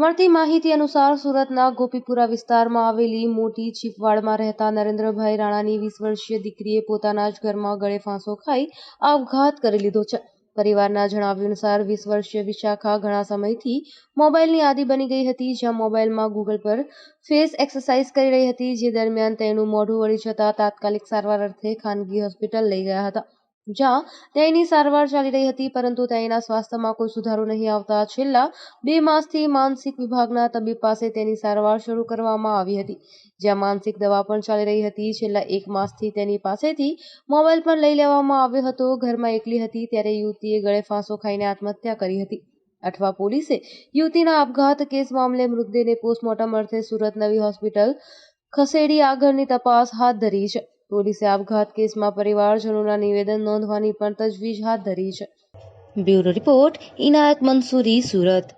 મળતી માહિતી અનુસાર સુરતના ગોપીપુરા વિસ્તારમાં આવેલી મોટી ચીપવાડમાં રહેતા નરેન્દ્રભાઈ રાણાની વીસ વર્ષીય દીકરીએ પોતાના જ ઘરમાં ગળે ફાંસો ખાઈ આપઘાત કરી લીધો છે. પરિવારના જણાવ્યા અનુસાર વીસ વર્ષીય વિશાખા ઘણા સમયથી મોબાઈલની આદિ બની ગઈ હતી, જ્યાં મોબાઈલમાં ગૂગલ પર ફેસ એક્સરસાઇઝ કરી રહી હતી, જે દરમિયાન તેનું મોઢું વળી જતાં તાત્કાલિક સારવાર અર્થે ખાનગી હોસ્પિટલ લઈ ગયા હતા. જ્યાં તેની સારવાર ચાલી રહી હતી, પરંતુ તેના સ્વાસ્થ્યમાં કોઈ સુધારો નહીં આવતા છેલ્લા બે માસથી માનસિક વિભાગના તબીબ પાસે તેની સારવાર શરૂ કરવામાં આવી હતી. જ્યાં માનસિક દવા પણ ચાલી રહી હતી. છેલ્લા એક માસથી તેની પાસેથી મોબાઈલ પણ લઈ લેવામાં આવ્યો હતો. ઘરમાં એકલી હતી, ત્યારે યુવતીએ ગળે ફાંસો ખાઈને આત્મહત્યા કરી હતી. અઠવા પોલીસે યુવતીના આપઘાત કેસ મામલે મૃતદેહને પોસ્ટમોર્ટમ અર્થે સુરત નવી હોસ્પિટલ ખસેડી આગળની તપાસ હાથ ધરી છે. પોલીસે આપઘાત કેસમાં પરિવારજનોના નિવેદન નોંધવાની પણ તજવીજ હાથ ધરી છે. Bureau report, Inayat Mansuri, Surat.